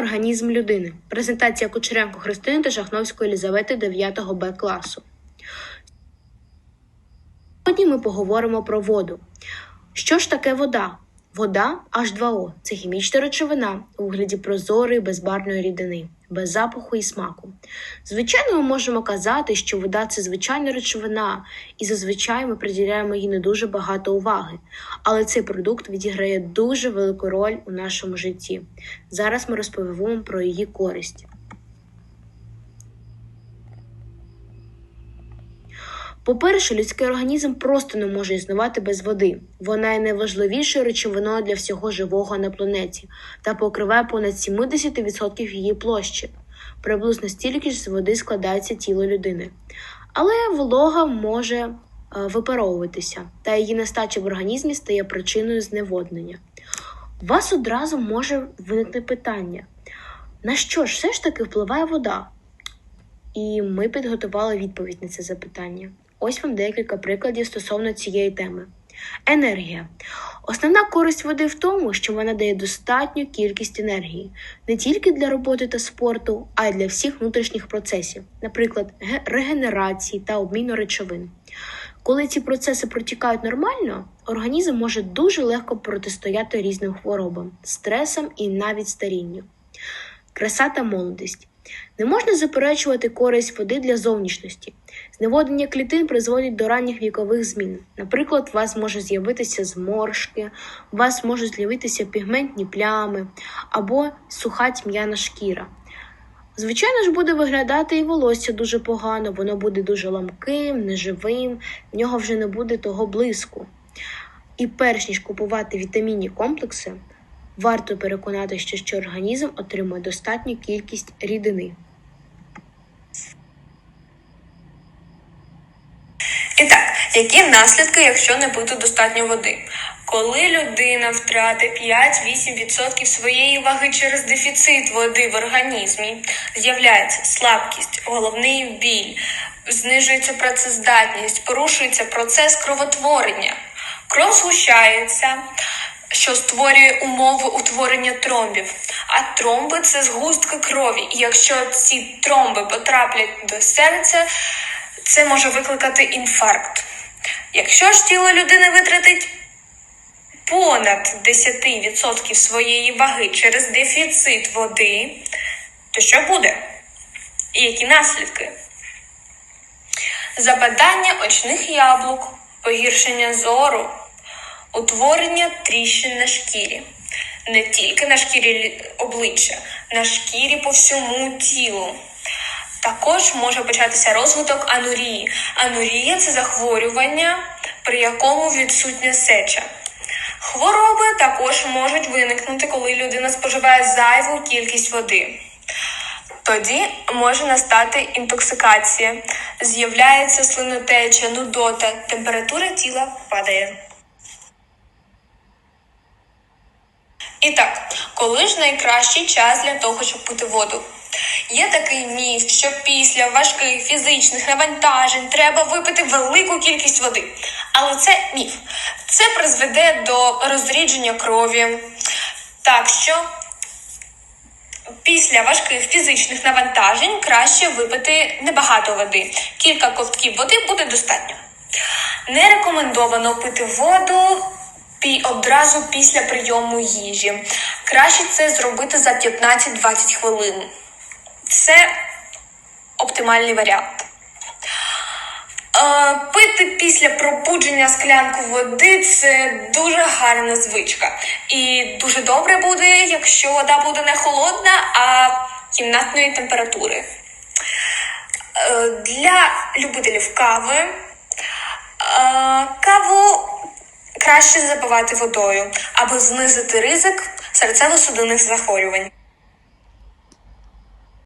Організм людини. Презентація Кучеренко Христини та Шахновської Елізавети 9 Б класу. Сьогодні ми поговоримо про воду. Що ж таке вода? Вода H2O – це хімічна речовина у вигляді прозорої безбарної рідини, без запаху і смаку. Звичайно, ми можемо казати, що вода це звичайна речовина, і зазвичай ми приділяємо їй не дуже багато уваги. Але цей продукт відіграє дуже велику роль у нашому житті. Зараз ми розповімо про її користь. По-перше, людський організм просто не може існувати без води. Вона є найважливішою речовиною для всього живого на планеті та покриває понад 70% її площі. Приблизно стільки ж з води складається тіло людини. Але волога може е, випаровуватися, та її нестача в організмі стає причиною зневоднення. У вас одразу може виникти питання: на що ж все ж таки впливає вода? І ми підготували відповідь на це запитання. Ось вам декілька прикладів стосовно цієї теми. Енергія. Основна користь води в тому, що вона дає достатню кількість енергії не тільки для роботи та спорту, а й для всіх внутрішніх процесів, наприклад, регенерації та обміну речовин. Коли ці процеси протікають нормально, організм може дуже легко протистояти різним хворобам, стресам і навіть старінню. Краса та молодість. Не можна заперечувати користь води для зовнішності. Зневоднення клітин призводить до ранніх вікових змін. Наприклад, у вас може з'явитися зморшки, у вас можуть з'явитися пігментні плями або суха тьмяна шкіра. Звичайно ж, буде виглядати і волосся дуже погано, воно буде дуже ламким, неживим, в нього вже не буде того блиску. І перш ніж купувати вітамінні комплекси, варто переконатися, що організм отримує достатню кількість рідини. І так, які наслідки, якщо не пити достатньо води? Коли людина втратить 5-8% своєї ваги через дефіцит води в організмі, з'являється слабкість, головний біль, знижується працездатність, порушується процес кровотворення, кров згущається, що створює умови утворення тромбів. А тромби це згустки крові. І якщо ці тромби потраплять до серця, це може викликати інфаркт. Якщо ж тіло людини витратить понад 10% своєї ваги через дефіцит води, то що буде? І які наслідки? Западання очних яблук, погіршення зору, утворення тріщин на шкірі. Не тільки на шкірі обличчя, на шкірі по всьому тілу. Також може початися розвиток анурії. Анурія це захворювання, при якому відсутня сеча. Хвороби також можуть виникнути, коли людина споживає зайву кількість води. Тоді може настати інтоксикація, з'являється слинотеча, нудота, температура тіла падає. І так, коли ж найкращий час для того, щоб пити воду? Є такий міф, що після важких фізичних навантажень треба випити велику кількість води. Але це міф. Це призведе до розрідження крові. Так що після важких фізичних навантажень краще випити небагато води. Кілька ковтків води буде достатньо. Не рекомендовано пити воду одразу після прийому їжі. Краще це зробити за 15-20 хвилин. Це оптимальний варіант. Е, Пити після пробудження склянку води це дуже гарна звичка. І дуже добре буде, якщо вода буде не холодна, а кімнатної температури. Е, Для любителів кави е, краще забивати водою, аби знизити ризик серцево-судинних захворювань.